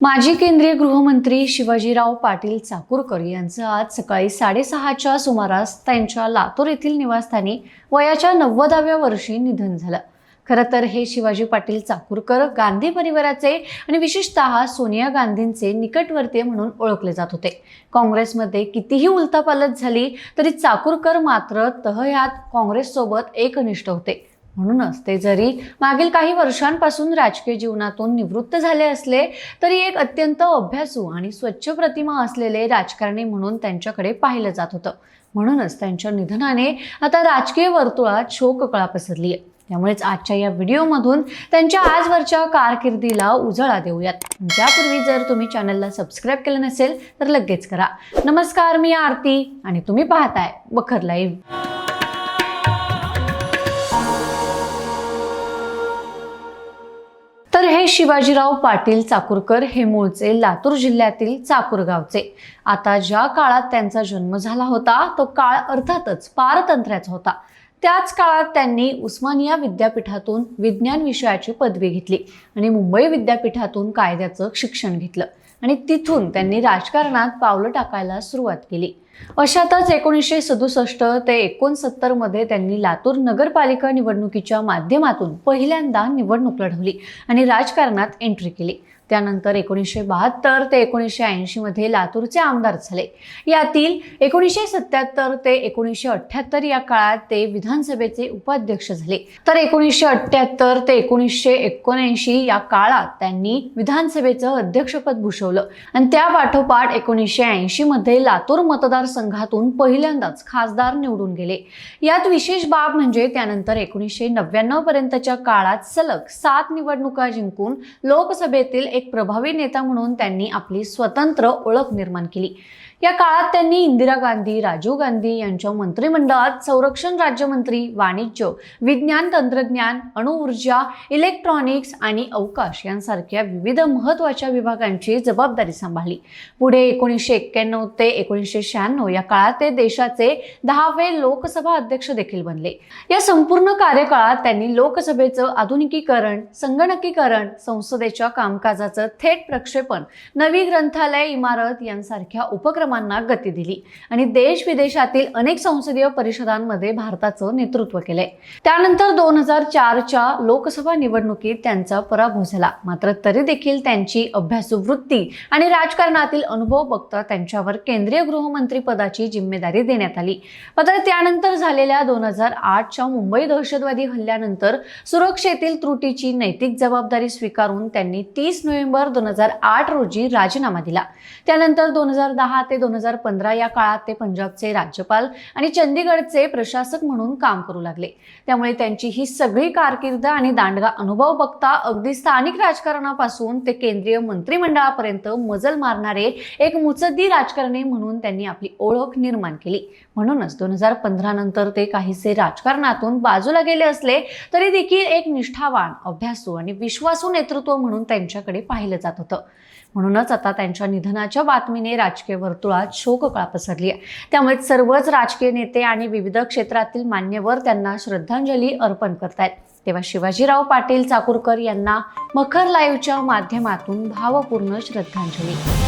माजी केंद्रीय गृहमंत्री शिवाजीराव पाटील चाकूरकर यांचं आज सकाळी साडेसहाच्या सुमारास त्यांच्या लातूर येथील निवासस्थानी वयाच्या नव्वदाव्या वर्षी निधन झालं. खरं तर हे शिवाजी पाटील चाकूरकर गांधी परिवाराचे आणि विशेषतः सोनिया गांधींचे निकटवर्तीय म्हणून ओळखले जात होते. काँग्रेसमध्ये कितीही उलथापालत झाली तरी चाकूरकर मात्र तहयात काँग्रेससोबत एकनिष्ठ होते. म्हणूनच ते जरी मागील काही वर्षांपासून राजकीय जीवनातून निवृत्त झाले असले तरी एक अत्यंत अभ्यासू आणि स्वच्छ प्रतिमा असलेले राजकारणी म्हणून त्यांच्याकडे पाहिलं जात होतं. म्हणूनच त्यांच्या निधनाने आता राजकीय वर्तुळात शोककळा पसरली आहे त्यामुळेच आजच्या या व्हिडिओमधून त्यांच्या आजवरच्या कारकिर्दीला उजळा देऊयात. त्यापूर्वी जर तुम्ही चॅनलला सबस्क्राईब केलं नसेल तर लगेच करा. नमस्कार मी आरती आणि तुम्ही पाहताय बखर लाईव्ह. शिवाजीराव पाटील चाकूरकर हे मूळचे लातूर जिल्ह्यातील चाकूर गावचे. आता ज्या काळात त्यांचा जन्म झाला होता तो काळ अर्थातच पारतंत्र्याचा होता. त्याच काळात त्यांनी उस्मानिया विद्यापीठातून विज्ञान विषयाची पदवी घेतली आणि मुंबई विद्यापीठातून कायद्याचं शिक्षण घेतलं. आणि तिथून त्यांनी राजकारणात पावलं टाकायला सुरुवात केली. अशातच एकोणीसशे सदुसष्ट ते एकोणसत्तरमध्ये त्यांनी लातूर नगरपालिका निवडणुकीच्या माध्यमातून पहिल्यांदा निवडणूक लढवली आणि राजकारणात एंट्री केली. त्यानंतर एकोणीसशे बहात्तर ते एकोणीसशे ऐंशीमध्ये लातूरचे आमदार झाले. यातील एकोणीसशे सत्याहत्तर ते एकोणीसशे अठ्ठ्याहत्तर या काळात ते विधानसभेचे उपाध्यक्ष झाले. तर एकोणीसशे अठ्ठ्याहत्तर ते एकोणीसशे एकोणऐंशी या काळात त्यांनी विधानसभेचं अध्यक्षपद भूषवलं. आणि त्या पाठोपाठ एकोणीसशे ऐंशी मध्ये लातूर मतदारसंघातून पहिल्यांदाच खासदार निवडून गेले. यात विशेष बाब म्हणजे त्यानंतर एकोणीसशे नव्याण्णव पर्यंतच्या काळात सलग सात निवडणुका जिंकून लोकसभेतील एक प्रभावी नेता म्हणून त्यांनी आपली स्वतंत्र ओळख निर्माण केली. या काळात त्यांनी इंदिरा गांधी राजीव गांधी यांच्या मंत्रिमंडळात संरक्षण राज्यमंत्री वाणिज्य विज्ञान तंत्रज्ञान अणुऊर्जा इलेक्ट्रॉनिक्स आणि अवकाश यांसारख्या विविध महत्त्वाच्या विभागांची जबाबदारी सांभाळली. पुढे एकोणीसशे एक्क्याण्णव ते एकोणीसशे शहाण्णव या काळात ते देशाचे दहावे लोकसभा अध्यक्ष देखील बनले. या संपूर्ण कार्यकाळात त्यांनी लोकसभेचं आधुनिकीकरण संगणकीकरण संसदेच्या कामकाजाचं थेट प्रक्षेपण नवी ग्रंथालय इमारत यांसारख्या उपक्रमांना गती दिली आणि देश विदेशातील अनेक संसदीय परिषदांमध्ये भारताचं नेतृत्व केलंय. त्यानंतर दोन हजार चारच्या लोकसभा निवडणुकीत त्यांचा पराभव झाला. मात्र तरी देखील त्यांची अभ्यासू वृत्ती आणि राजकारणातील अनुभव बघता त्यांच्यावर केंद्रीय गृहमंत्री पदाची जिम्मेदारी देण्यात आली. मात्र त्यानंतर झालेल्या दोन हजार आठच्या मुंबई दहशतवादी हल्ल्यानंतर सुरक्षेतील त्रुटीची नैतिक जबाबदारी स्वीकारून त्यांनी तीस नोव्हेंबर दोन हजार आठ रोजी राजीनामा दिला. त्यानंतर दोन हजार दहा ते दोन हजार पंधरा या काळात ते पंजाबचे राज्यपाल आणि चंदीगडचे प्रशासक म्हणून काम करू लागले. त्यामुळे त्यांची ही सगळी कारकीर्द आणि दांडगा अनुभव बघता अगदी स्थानिक राजकारणापासून ते केंद्रीय मंत्रिमंडळापर्यंत मजल मारणारे एक मुत्सद्दी राजकारणी म्हणून त्यांनी आपली आपली ओळख निर्माण केली. म्हणूनच दोन हजार पंधरा नंतर ते काहीसे राजकारणातून बाजूला गेले असले तरी देखील एक निष्ठावान अभ्यासू आणि विश्वासू नेतृत्व म्हणून त्यांच्याकडे पाहिलं जात होतं. म्हणूनच आता त्यांच्या निधनाच्या बातमीने राजकीय वर्तुळात शोककळा पसरली आहे. त्यामुळे सर्वच राजकीय नेते आणि विविध क्षेत्रातील मान्यवर त्यांना श्रद्धांजली अर्पण करतायत. तेव्हा शिवाजीराव पाटील चाकूरकर यांना मखर लाईव्हच्या माध्यमातून भावपूर्ण श्रद्धांजली.